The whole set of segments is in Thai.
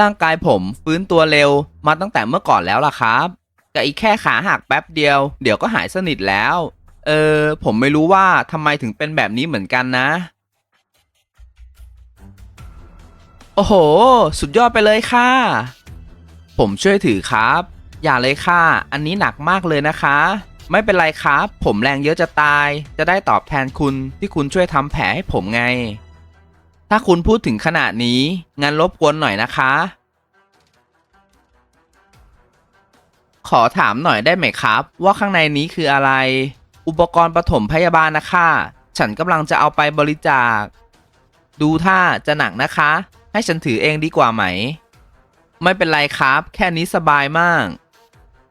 ร่างกายผมฟื้นตัวเร็วมาตั้งแต่เมื่อก่อนแล้วล่ะครับกับอีกแค่ขาหักแป๊บเดียว เดี๋ยวก็หายสนิทแล้ว เออ ผมไม่รู้ว่าทำไมถึงเป็นแบบนี้เหมือนกันนะ โอ้โห สุดยอดไปเลยค่ะ ผมช่วยถือครับ อย่าเลยค่ะ อันนี้หนักมากเลยนะคะ ไม่เป็นไรครับ ผมแรงเยอะจะตาย จะได้ตอบแทนคุณที่คุณช่วยทำแผลให้ผมไง ถ้าคุณพูดถึงขนาดนี้ งั้นรบกวนหน่อยนะคะ ขอถามหน่อยได้ไหมครับ ว่าข้างในนี้คืออะไร อุปกรณ์ปฐมพยาบาลนะคะ ฉันกำลังจะเอาไปบริจาค ดูท่าจะหนักนะคะ ให้ฉันถือเองดีกว่าไหม ไม่เป็นไรครับ แค่นี้สบายมาก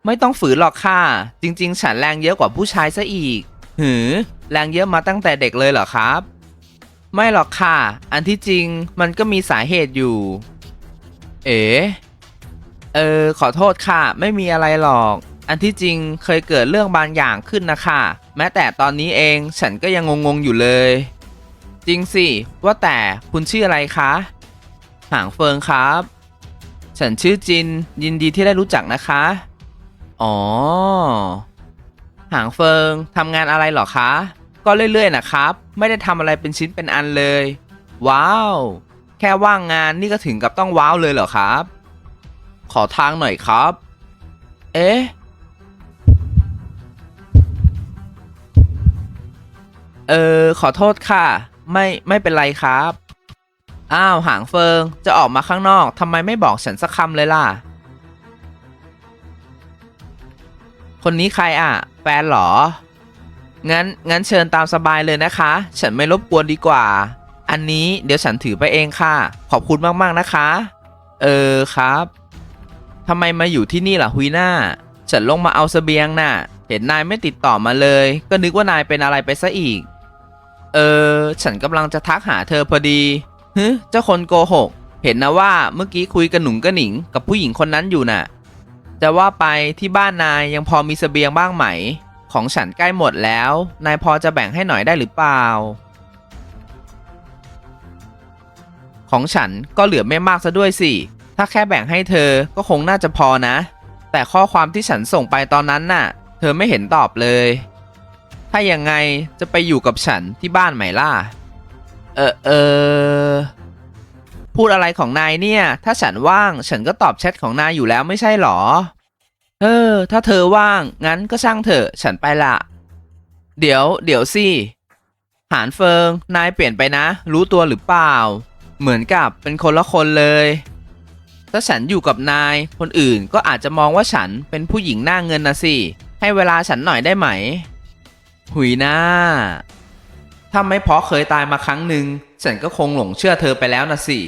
ไม่ต้องฝืนหรอกค่ะ จริง ๆ ฉันแรงเยอะกว่าผู้ชายซะอีก หือ แรงเยอะมาตั้งแต่เด็กเลยเหรอครับ ไม่หรอกค่ะ อันที่จริงมันก็มีสาเหตุอยู่ เอ๋เออ ขอโทษค่ะ ไม่มีอะไรหรอก อันที่จริงเคยเกิดเรื่องบางอย่างขึ้นนะคะ แม้แต่ตอนนี้เองฉันก็ยังงงๆอยู่เลย จริงสิ ว่าแต่คุณชื่ออะไรคะ หางเฟิงครับ ฉันชื่อจิน ยินดีที่ได้รู้จักนะคะ อ๋อ หางเฟิงทำงานอะไรหรอคะ ก็เรื่อยๆนะครับ ไม่ได้ทำอะไรเป็นชิ้นเป็นอันเลย ว้าว แค่ว่างงานนี่ก็ถึงกับต้องว้าวเลยเหรอครับ ขอทางหน่อยครับ เอ๊ะเออขอโทษค่ะ ไม่ไม่เป็นไรครับ อ้าวหางเฟิงจะออกมาข้างนอกทำไมไม่บอกฉันสักคำเลยล่ะ คนนี้ใครอะ แฟนเหรอ งั้นงั้นเชิญตามสบายเลยนะคะ ฉันไม่รบกวนดีกว่า อันนี้เดี๋ยวฉันถือไปเองค่ะ ขอบคุณมากๆนะคะ เออครับทำไมมาอยู่ที่นี่ล่ะฮุยน่าฉันลงมาเอาเสบียงน่ะ เห็นนายไม่ติดต่อมาเลย ก็นึกว่านายเป็นอะไรไปซะอีก เออ ฉันกำลังจะทักหาเธอพอดีฮึเจ้าคนโกหก เห็นนะว่าเมื่อกี้คุยกับหนุ่งกระหนิงกับผู้หญิงคนนั้นอยู่น่ะจะว่าไปที่บ้านนายยังพอมีเสบียงบ้างไหม ของฉันใกล้หมดแล้ว นายพอจะแบ่งให้หน่อยได้หรือเปล่า ของฉันก็เหลือไม่มากซะด้วยสิ ถ้าแค่แบ่งให้เธอก็คงน่าจะพอนะ แต่ข้อความที่ฉันส่งไปตอนนั้นน่ะ เธอไม่เห็นตอบเลย ถ้ายังไงจะไปอยู่กับฉันที่บ้านไหมล่ะ เออเออพูดอะไรของนายเนี่ย ถ้าฉันว่างฉันก็ตอบแชทของนายอยู่แล้วไม่ใช่หรอ เออ ถ้าเธอว่าง งั้นก็ช่างเถอะฉันไปละ เดี๋ยว เดี๋ยวสิ หานเฟิง นายเปลี่ยนไปนะ รู้ตัวหรือเปล่า เหมือนกับเป็นคนละคนเลย ถ้าฉันอยู่กับนาย คนอื่นก็อาจจะมองว่าฉันเป็นผู้หญิงหน้าเงินนะสิ ให้เวลาฉันหน่อยได้ไหม หุยหน้า ถ้าไม่เพราะเคยตายมาครั้งหนึ่ง ฉันก็คงหลงเชื่อเธอไปแล้วนะสิ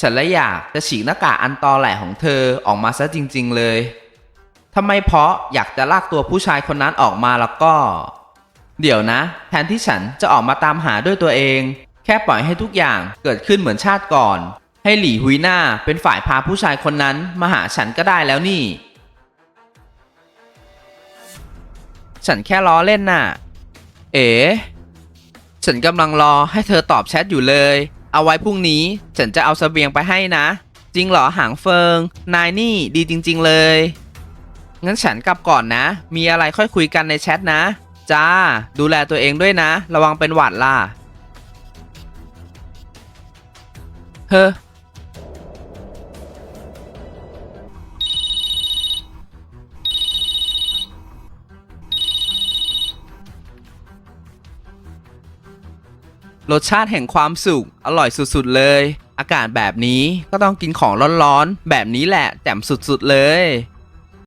ฉันละอยากจะฉีกหน้ากากอันตอแหลของเธอออกมาซะจริง ๆ เลย ถ้าไมเพราะอยากจะลากตัวผู้ชายคนนั้นออกมาแล้วก็ เดี๋ยวนะ แทนที่ฉันจะออกมาตามหาด้วยตัวเอง แค่ปล่อยให้ทุกอย่างเกิดขึ้นเหมือนชาติก่อน ให้หลี่หุยหน้าเป็นฝ่ายพาผู้ชายคนนั้นมาหาฉันก็ได้แล้วนี่ ฉันแค่ล้อเล่นน่ะ เอ๋ฉันกำลังรอให้เธอตอบแชทอยู่เลย เอาไว้พรุ่งนี้ฉันจะเอาเสบียงไปให้นะ จริงเหรอหางเฟิง นายนี่ดีจริง ๆ เลย งั้นฉันกลับก่อนนะ มีอะไรค่อยคุยกันในแชทนะ จ้า ดูแลตัวเองด้วยนะ ระวังเป็นหวัดล่ะ เฮ้อ รสชาติแห่งความสุข อร่อยสุดๆเลย อากาศแบบนี้ก็ต้องกินของร้อนๆ แบบนี้แหละแจ่มสุดๆเลย